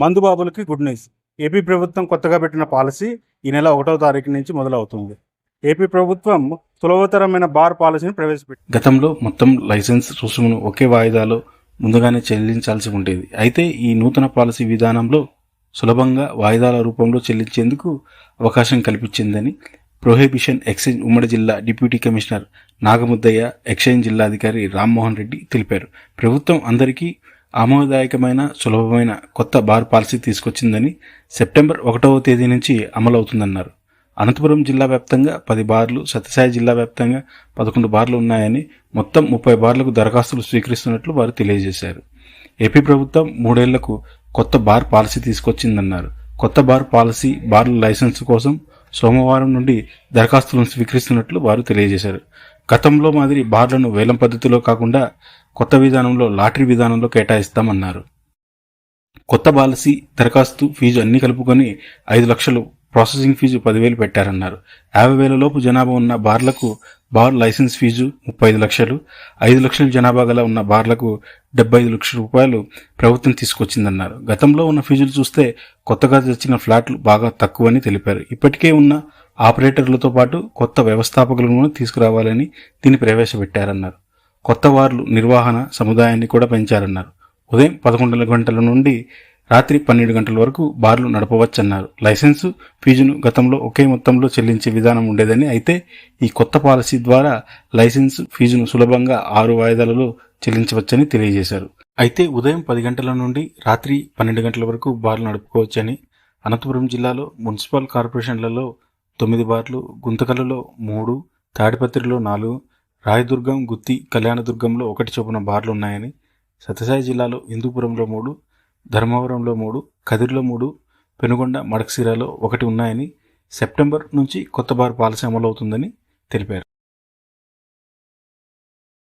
మందుబాబులకి good news AP ప్రభుత్వం కొత్తగా పెట్టిన పాలసీ ఈ నెల ఒకటో తారీఖు నుంచి మొదలవుతుంది. ఏపీ ప్రభుత్వం సులభతరమైన బార్ పాలసీని ప్రవేశపెట్టింది గతంలో మొత్తం లైసెన్స్ రుసుమును ఒకే వాయిదాలో ముందుగానే చెల్లించాల్సి ఉండేది. అయితే ఈ నూతన పాలసీ విధానంలో సులభంగా వాయిదాల రూపంలో చెల్లించేందుకు అవకాశం కల్పించిందని ప్రొహిబిషన్ ఎక్సైజ్ ఉమ్మడి జిల్లా డిప్యూటీ కమిషనర్ నాగముద్దయ్య ఎక్సైజ్ జిల్లాధికారి రామ్మోహన్ రెడ్డి తెలిపారు. ప్రభుత్వం అందరికీ ఆమోదదాయకమైన సులభమైన కొత్త బార్ పాలసీ తీసుకొచ్చిందని సెప్టెంబర్ ఒకటవ తేదీ నుంచి అమలవుతుందన్నారు. అనంతపురం జిల్లా వ్యాప్తంగా పది బార్లు సత్యసాయి జిల్లా వ్యాప్తంగా పదకొండు బార్లు ఉన్నాయని మొత్తం ముప్పై బార్లకు దరఖాస్తులు స్వీకరిస్తున్నట్లు వారు తెలియజేశారు. ఏపీ ప్రభుత్వం మూడేళ్ళకు కొత్త బార్ పాలసీ తీసుకొచ్చిందన్నారు. కొత్త బార్ పాలసీ బార్ల లైసెన్స్ కోసం సోమవారం నుండి దరఖాస్తులను స్వీకరిస్తున్నట్లు వారు తెలియజేశారు. గతంలో మాదిరి బార్లను వేలం పద్ధతిలో కాకుండా కొత్త విధానంలో లాటరీ విధానంలో కేటాయిస్తామన్నారు. కొత్త పాలసీ దరఖాస్తు ఫీజు అన్ని కలుపుకొని ఐదు లక్షలు ప్రాసెసింగ్ ఫీజు పదివేలు పెట్టారన్నారు. యాభై వేల లోపు జనాభా ఉన్న బార్లకు బార్ లైసెన్స్ ఫీజు ముప్పై ఐదు లక్షలు ఐదు లక్షల జనాభా గల ఉన్న బార్లకు డెబ్బై ఐదు లక్షల రూపాయలు ప్రభుత్వం తీసుకొచ్చిందన్నారు. గతంలో ఉన్న ఫీజులు చూస్తే కొత్తగా తెచ్చిన ఫ్లాట్లు బాగా తక్కువని తెలిపారు. ఇప్పటికే ఉన్న ఆపరేటర్లతో పాటు కొత్త వ్యవస్థాపకులను తీసుకురావాలని దీన్ని ప్రవేశపెట్టారన్నారు. కొత్త వార్లు నిర్వహణ సముదాయాన్ని కూడా పెంచారన్నారు. ఉదయం పదకొండు గంటల నుండి రాత్రి పన్నెండు గంటల వరకు బార్లు నడపవచ్చన్నారు. లైసెన్సు ఫీజును గతంలో ఒకే మొత్తంలో చెల్లించే విధానం ఉండేదని అయితే ఈ కొత్త పాలసీ ద్వారా లైసెన్స్ ఫీజును సులభంగా ఆరు వాయిదాలలో చెల్లించవచ్చని తెలియజేశారు. అయితే ఉదయం పది గంటల నుండి రాత్రి పన్నెండు గంటల వరకు బార్లు నడుపుకోవచ్చని అనంతపురం జిల్లాలో మున్సిపల్ కార్పొరేషన్లలో తొమ్మిది బార్లు గుంతకలలో మూడు తాడిపత్రిలో నాలుగు రాయదుర్గం గుత్తి కళ్యాణదుర్గంలో ఒకటి చొప్పున బార్లు ఉన్నాయని సత్యసాయి జిల్లాలో హిందూపురంలో మూడు ధర్మవరంలో మూడు కదిరిలో మూడు పెనుగొండ మడక్సిరాలో ఒకటి ఉన్నాయని సెప్టెంబర్ నుంచి కొత్త బార్ పాలసీ అమలవుతుందని తెలిపారు.